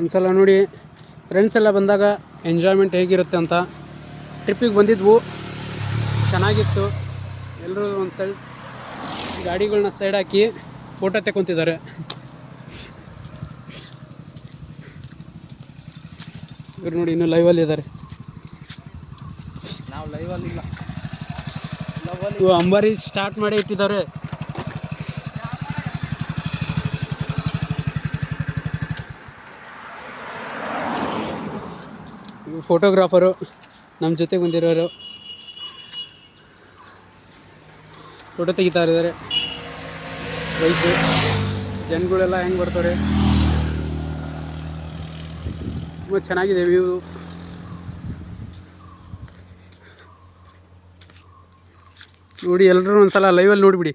ಒಂದ್ಸಲ ನೋಡಿ ಫ್ರೆಂಡ್ಸ್ ಎಲ್ಲ ಬಂದಾಗ ಎಂಜಾಯ್ಮೆಂಟ್ ಹೇಗಿರುತ್ತೆ ಅಂತ. ಟ್ರಿಪ್ಪಿಗೆ ಬಂದಿದ್ವು ಚೆನ್ನಾಗಿತ್ತು. ಎಲ್ಲರೂ ಒಂದು ಸೈಡ್ ಗಾಡಿಗಳನ್ನ ಸೈಡ್ ಹಾಕಿ ಫೋಟೋ ತಗೊತಿದ್ದಾರೆ ಇವ್ರು ನೋಡಿ ಇನ್ನೂ ಲೈವಲ್ಲಿ ಇದ್ದಾರೆ ನಾವು ಲೈವಲ್ಲಿ ಇಲ್ಲ. ಅಂಬಾರಿ ಸ್ಟಾರ್ಟ್ ಮಾಡಿ ಇಟ್ಟಿದ್ದಾರೆ. ಫೋಟೋಗ್ರಾಫರು ನಮ್ಮ ಜೊತೆ ಬಂದಿರೋರು. ಫೋಟೋ ತೆಗಿತಾ ಇದ್ದಾರೆ ಬೈಕು ಜನಗಳೆಲ್ಲ ಹೆಂಗೆ ಬರ್ತಾರೆ? ತುಂಬ ಚೆನ್ನಾಗಿದೆ ವ್ಯೂ ನೋಡಿ ಎಲ್ಲರೂ ಒಂದ್ಸಲ ಲೈವಲ್ಲಿ ನೋಡಿಬಿಡಿ.